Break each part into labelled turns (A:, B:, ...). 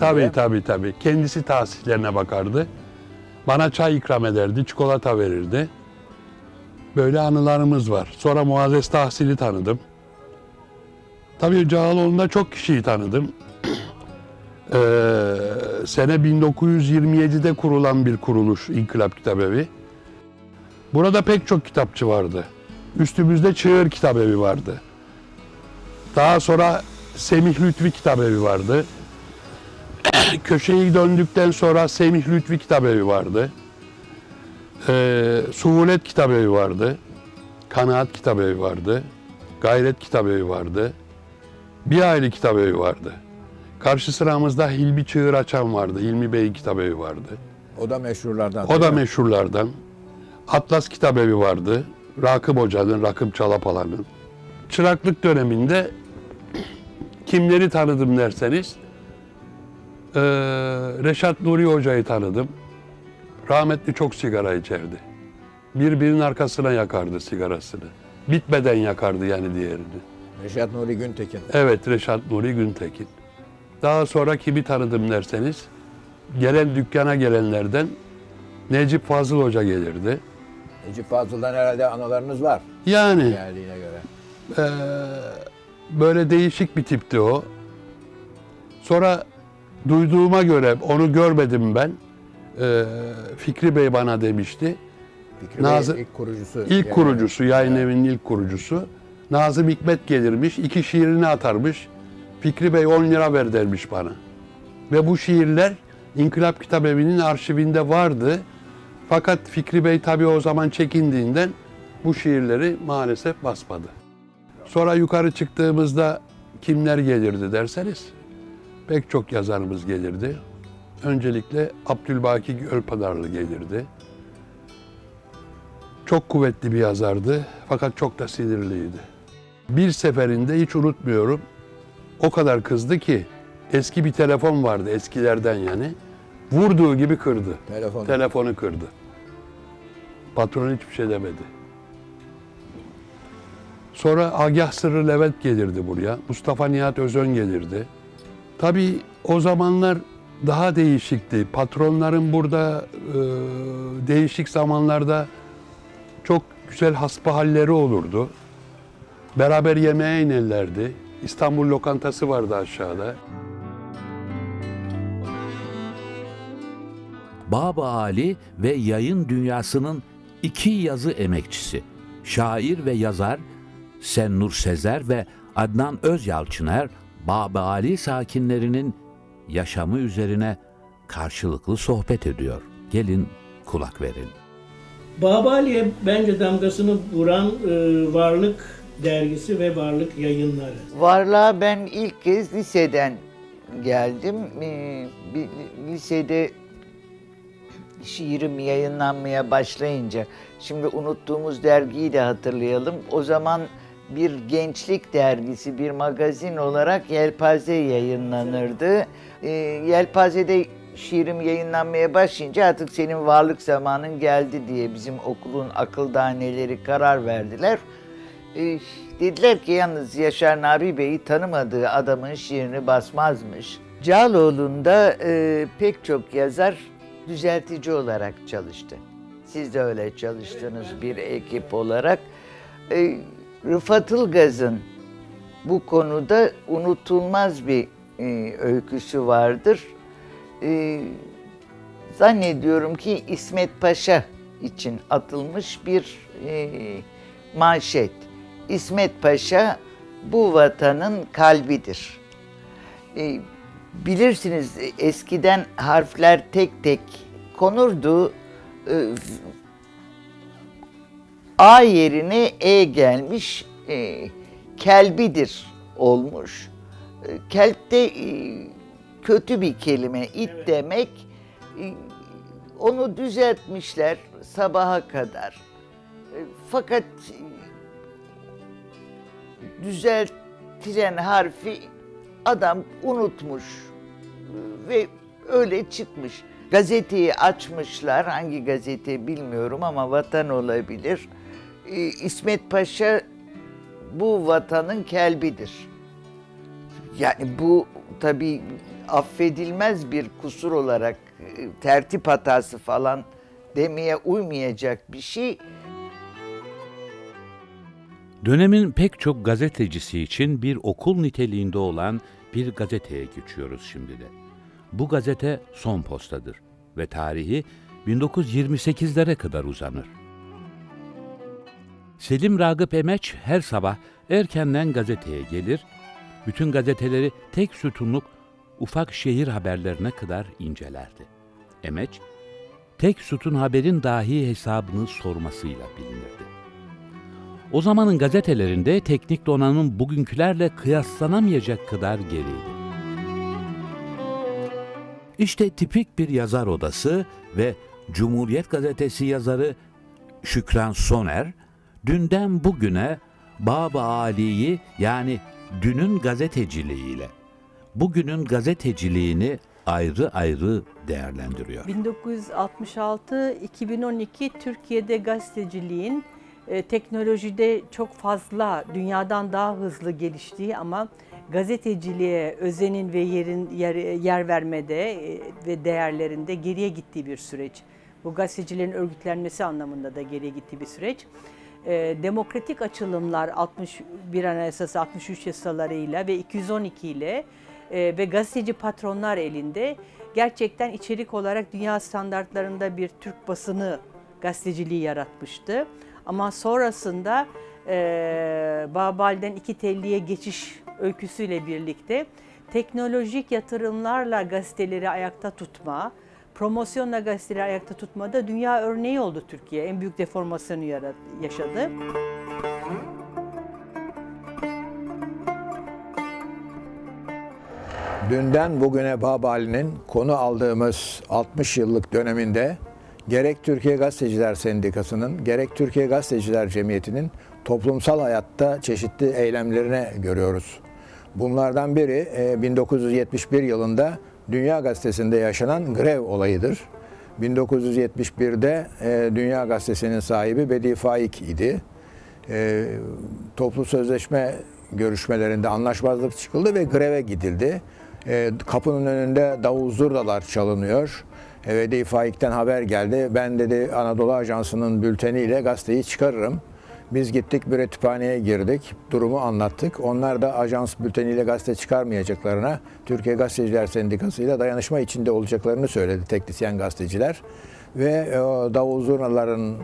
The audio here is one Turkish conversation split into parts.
A: Tabii tabii tabii. Kendisi tahsillerine bakardı. Bana çay ikram ederdi, çikolata verirdi. Böyle anılarımız var. Sonra Muazzez Tahsil'i tanıdım. Tabii Cağaloğlu'nda çok kişiyi tanıdım. Ee, sene 1927'de kurulan bir kuruluş İnkılap Kitabevi. Burada pek çok kitapçı vardı. Üstümüzde Çığır Kitabevi vardı. Daha sonra Semih Lütfi Kitabevi vardı. Köşeyi döndükten sonra Semih Lütfi Kitabevi vardı. Ee, Suhulet Kitabevi vardı. Kanaat Kitabevi vardı. Gayret Kitabevi vardı. Bir aile Kitabevi vardı. Karşı sıramızda Hilmi Çığır Açan vardı. Hilmi Bey'in Kitabevi vardı.
B: O da meşhurlardan.
A: O da meşhurlardan. Atlas Kitabevi vardı. Rakım Hoca'nın, Rakım Çalapalan'ın. Çıraklık döneminde kimleri tanıdım derseniz, eee, Reşat Nuri Hoca'yı tanıdım. Rahmetli çok sigara içerdi. Birbirinin arkasına yakardı sigarasını. Bitmeden yakardı yani diğerini.
B: Reşat Nuri Güntekin.
A: Evet Reşat Nuri Güntekin. Daha sonra kimi tanıdım derseniz, gelen dükkana gelenlerden Necip Fazıl Hoca gelirdi.
B: Necip Fazıl'dan herhalde anılarınız var
A: Yani
B: geldiğine göre.
A: eee, böyle değişik bir tipti o. Sonra duyduğuma göre, onu görmedim ben. Eee, Fikri Bey bana demişti.
B: Fikri
A: Nazım-
B: Bey ilk kurucusu.
A: İlk
B: yani.
A: kurucusu, yayın
B: Evet.
A: evinin ilk kurucusu. Nazım Hikmet gelirmiş, iki şiirini atarmış. Fikri Bey 10 lira ver dermiş bana. Ve bu şiirler İnkılap Kitabevi'nin arşivinde vardı. Fakat Fikri Bey tabii o zaman çekindiğinden bu şiirleri maalesef basmadı. Sonra yukarı çıktığımızda kimler gelirdi derseniz pek çok yazarımız gelirdi. Öncelikle Abdülbaki Gölpınarlı gelirdi. Çok kuvvetli bir yazardı fakat çok da sinirliydi. Bir seferinde hiç unutmuyorum. O kadar kızdı ki eski bir telefon vardı eskilerden yani. Vurduğu gibi kırdı.
B: Telefonu.
A: Telefonu kırdı. Patron hiçbir şey demedi. Sonra Agah Sırrı Levent gelirdi buraya. Mustafa Nihat Özön gelirdi. Tabii o zamanlar daha değişikti. Patronların burada e, değişik zamanlarda çok güzel hasbihalleri olurdu. Beraber yemeğe inerlerdi. İstanbul lokantası vardı aşağıda.
C: Baba Ali ve yayın dünyasının iki yazı emekçisi, şair ve yazar Sennur Sezer ve Adnan Özyalçıner, Baba Ali sakinlerinin yaşamı üzerine karşılıklı sohbet ediyor. Gelin kulak verin.
D: Babali'ye bence damgasını vuran e, Varlık dergisi ve Varlık yayınları.
E: Varlığa ben ilk kez liseden geldim. Ee, bir lisede şiirim yayınlanmaya başlayınca, şimdi unuttuğumuz dergiyi de hatırlayalım. O zaman bir gençlik dergisi, bir magazin olarak Yelpaze yayınlanırdı. Ee, Yelpaze'de şiirim yayınlanmaya başlayınca artık senin varlık zamanın geldi diye bizim okulun akıldaneleri karar verdiler. Ee, dediler ki yalnız Yaşar Nabi Bey'i tanımadığı adamın şiirini basmazmış. Cağaloğlu'nda e, pek çok yazar düzeltici olarak çalıştı. Siz de öyle çalıştınız bir ekip olarak. E, Rıfat Ilgaz'ın bu konuda unutulmaz bir e, öyküsü vardır. E, zannediyorum ki İsmet Paşa için atılmış bir e, manşet. İsmet Paşa bu vatanın kalbidir. E, bilirsiniz eskiden harfler tek tek konurdu. E, A yerine E gelmiş, e, kelbidir olmuş. E, kelp de e, kötü bir kelime, it demek. E, onu düzeltmişler sabaha kadar. E, fakat e, düzeltilen harfi adam unutmuş e, ve öyle çıkmış. Gazeteyi açmışlar, hangi gazete bilmiyorum ama Vatan olabilir. E, İsmet Paşa bu vatanın kelbidir. Yani bu tabii affedilmez bir kusur olarak e, tertip hatası falan demeye uymayacak bir şey.
C: Dönemin pek çok gazetecisi için bir okul niteliğinde olan bir gazeteye geçiyoruz şimdi de. Bu gazete Son Posta'dır ve tarihi 1928'lere kadar uzanır. Selim Ragıp Emeç her sabah erkenden gazeteye gelir, bütün gazeteleri tek sütunluk ufak şehir haberlerine kadar incelerdi. Emeç, tek sütun haberin dahi hesabını sormasıyla bilinirdi. O zamanın gazetelerinde teknik donanım bugünkülerle kıyaslanamayacak kadar geriydi. İşte tipik bir yazar odası ve Cumhuriyet Gazetesi yazarı Şükran Soner, dünden bugüne Bab-ı Ali'yi yani dünün gazeteciliğiyle, bugünün gazeteciliğini ayrı ayrı değerlendiriyor.
F: 1966-2012 Türkiye'de gazeteciliğin e, teknolojide çok fazla dünyadan daha hızlı geliştiği ama gazeteciliğe özenin ve yerin yer, yer vermede e, ve değerlerinde geriye gittiği bir süreç. Bu gazetecilerin örgütlenmesi anlamında da geriye gittiği bir süreç. E, demokratik açılımlar 61 Anayasası 63 yasalarıyla ve 212 ile e, ve gazeteci patronlar elinde gerçekten içerik olarak dünya standartlarında bir Türk basını gazeteciliği yaratmıştı. Ama sonrasında e, Babal'den iki telliye geçiş öyküsüyle birlikte teknolojik yatırımlarla gazeteleri ayakta tutma, promosyonla gazeteleri ayakta tutmada dünya örneği oldu Türkiye. En büyük deformasyonu yaşadı.
B: Dünden bugüne Babali'nin konu aldığımız 60 yıllık döneminde gerek Türkiye Gazeteciler Sendikası'nın gerek Türkiye Gazeteciler Cemiyeti'nin toplumsal hayatta çeşitli eylemlerine görüyoruz. Bunlardan biri e, 1971 yılında Dünya Gazetesi'nde yaşanan grev olayıdır. 1971'de e, Dünya Gazetesi'nin sahibi Bedi Faik idi. E, toplu sözleşme görüşmelerinde anlaşmazlık çıkıldı ve greve gidildi. E, kapının önünde davul zurdalar çalınıyor. E, Bedi Faik'ten haber geldi. Ben dedi Anadolu Ajansı'nın bülteniyle gazeteyi çıkarırım. Biz gittik mürettüphaneye girdik. Durumu anlattık. Onlar da ajans bülteniyle gazete çıkarmayacaklarına Türkiye Gazeteciler Sendikası ile dayanışma içinde olacaklarını söyledi teknisyen gazeteciler. Ve e, davul zurnaların e,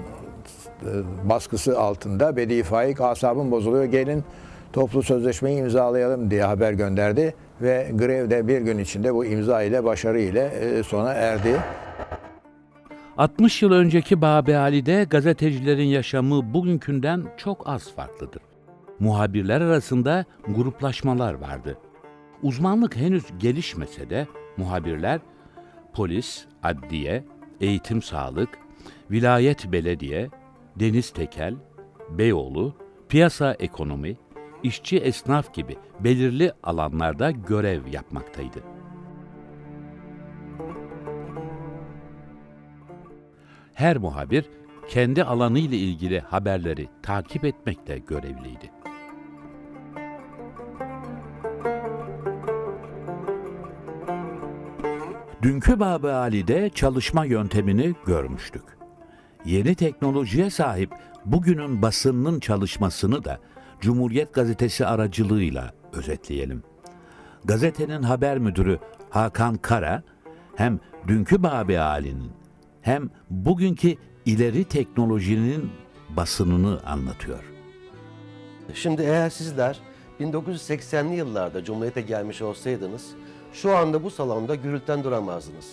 B: baskısı altında Bedi Faik asabım bozuluyor gelin toplu sözleşmeyi imzalayalım diye haber gönderdi ve grev de bir gün içinde bu imza ile başarı ile e, sona erdi.
C: 60 yıl önceki Babi Ali'de gazetecilerin yaşamı bugünkünden çok az farklıdır. Muhabirler arasında gruplaşmalar vardı. Uzmanlık henüz gelişmese de muhabirler polis, adliye, eğitim sağlık, vilayet belediye, deniz tekel, Beyoğlu, piyasa ekonomi, işçi esnaf gibi belirli alanlarda görev yapmaktaydı. Her muhabir kendi alanı ile ilgili haberleri takip etmekte görevliydi. Dünkü Baba Ali'de çalışma yöntemini görmüştük. Yeni teknolojiye sahip bugünün basınının çalışmasını da Cumhuriyet Gazetesi aracılığıyla özetleyelim. Gazetenin haber müdürü Hakan Kara hem dünkü Babi Ali'nin hem bugünkü ileri teknolojinin basınını anlatıyor.
G: Şimdi eğer sizler 1980'li yıllarda Cumhuriyet'e gelmiş olsaydınız şu anda bu salonda gürülten duramazdınız.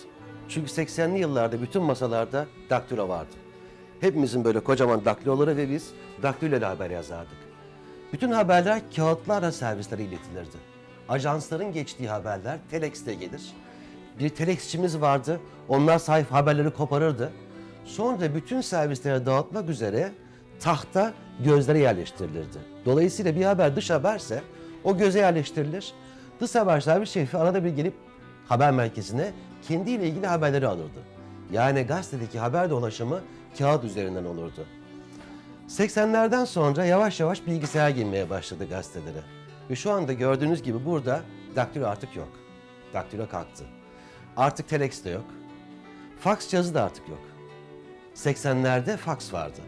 G: Çünkü 80'li yıllarda bütün masalarda daktilo vardı. Hepimizin böyle kocaman daktiloları ve biz daktilo ile haber yazardık. Bütün haberler kağıtlarla servislere iletilirdi. Ajansların geçtiği haberler telexte gelir. Bir telexçimiz vardı. Onlar sahip haberleri koparırdı. Sonra bütün servislere dağıtmak üzere tahta gözlere yerleştirilirdi. Dolayısıyla bir haber dış haberse o göze yerleştirilir. Dış haber servis şefi arada bir gelip haber merkezine kendiyle ilgili haberleri alırdı. Yani gazetedeki haber dolaşımı kağıt üzerinden olurdu. 80'lerden sonra yavaş yavaş bilgisayar girmeye başladı gazetelere. Ve şu anda gördüğünüz gibi burada daktilo artık yok. Daktilo kalktı. Artık telex de yok. Faks cihazı da artık yok. 80'lerde faks vardı.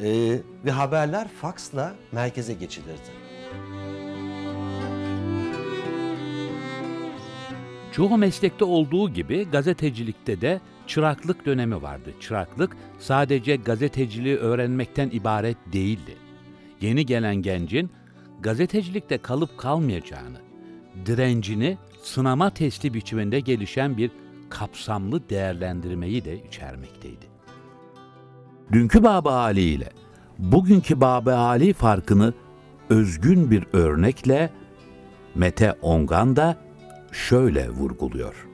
G: Ee, ve haberler faksla merkeze geçilirdi.
C: Çoğu meslekte olduğu gibi gazetecilikte de çıraklık dönemi vardı. Çıraklık sadece gazeteciliği öğrenmekten ibaret değildi. Yeni gelen gencin gazetecilikte kalıp kalmayacağını, direncini sınama testi biçiminde gelişen bir kapsamlı değerlendirmeyi de içermekteydi. Dünkü Baba Ali ile bugünkü Baba Ali farkını özgün bir örnekle Mete Ongan da şöyle vurguluyor.